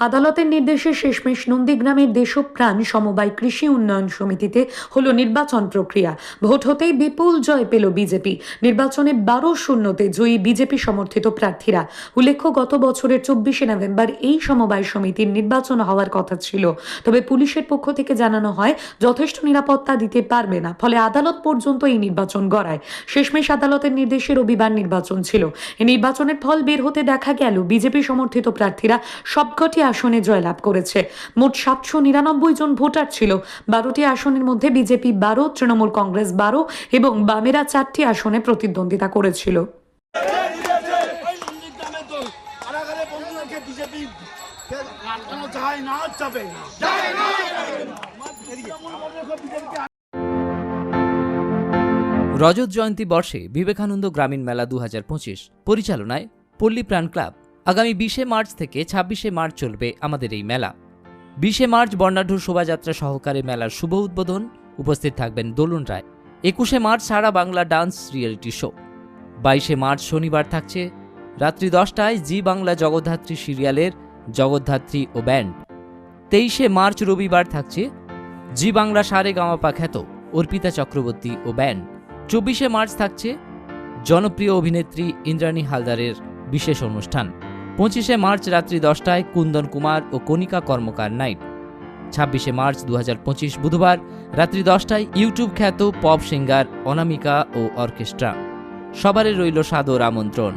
আদালতের নির্দেশে শেষমেশ নন্দীগ্রামের দেশপ্রাণ সমবায় কৃষি উন্নয়ন সমিতিতে হলো নির্বাচন প্রক্রিয়া। ভোট হতেই বিপুল জয় পেল বিজেপি। নির্বাচনে বারো শূন্যতে জয়ী বিজেপি সমর্থিত প্রার্থীরা। উল্লেখ্য, গত বছরের চব্বিশে নভেম্বর এই সমবায় সমিতির নির্বাচন হওয়ার কথা ছিল। তবে পুলিশের পক্ষ থেকে জানানো হয়, যথেষ্ট নিরাপত্তা দিতে পারবে না। ফলে আদালত পর্যন্ত এই নির্বাচন গড়ায়। শেষমেশ আদালতের নির্দেশে রবিবার নির্বাচন ছিল। এই নির্বাচনের ফল বের হতে দেখা গেল। বিজেপি সমর্থিত প্রার্থীরা সবকটি আসনে জয়লাভ করেছে। মোট সাতশো নিরানব্বই জন ভোটার ছিল। বারোটি আসনের মধ্যে বিজেপি বারো, তৃণমূল কংগ্রেস বারো এবং বামেরা চারটি আসনে প্রতিদ্বন্দ্বিতা করেছিল। রজত জয়ন্তী বর্ষে বিবেকানন্দ গ্রামীণ মেলা দু হাজার পঁচিশ। পরিচালনায় পল্লী প্রাণ ক্লাব। আগামী বিশে মার্চ থেকে ছাব্বিশে মার্চ চলবে আমাদের এই মেলা। বিশে মার্চ বর্ণাঢ্য শোভাযাত্রা সহকারে মেলার শুভ উদ্বোধন। উপস্থিত থাকবেন দোলন রায়। একুশে মার্চ সারা বাংলা ডান্স রিয়েলিটি শো। বাইশে মার্চ শনিবার থাকছে রাত্রি দশটায় জি বাংলা জগদ্ধাত্রী সিরিয়ালের জগদ্ধাত্রী ও ব্যান্ড। তেইশে মার্চ রবিবার থাকছে জি বাংলা সারে গামাপা খ্যাত অর্পিতা চক্রবর্তী ও ব্যান্ড। চব্বিশে মার্চ থাকছে জনপ্রিয় অভিনেত্রী ইন্দ্রাণী হালদারের বিশেষ অনুষ্ঠান। পঁচিশে মার্চ রাত্রি দশটায় কুন্দন কুমার ও কণিকা কর্মকার নাইট। ছাব্বিশে মার্চ দু হাজার পঁচিশ বুধবার রাত্রি দশটায় ইউটিউব খ্যাত পপ সিঙ্গার অনামিকা ও অর্কেস্ট্রা। সবারই রইল সাদর আমন্ত্রণ।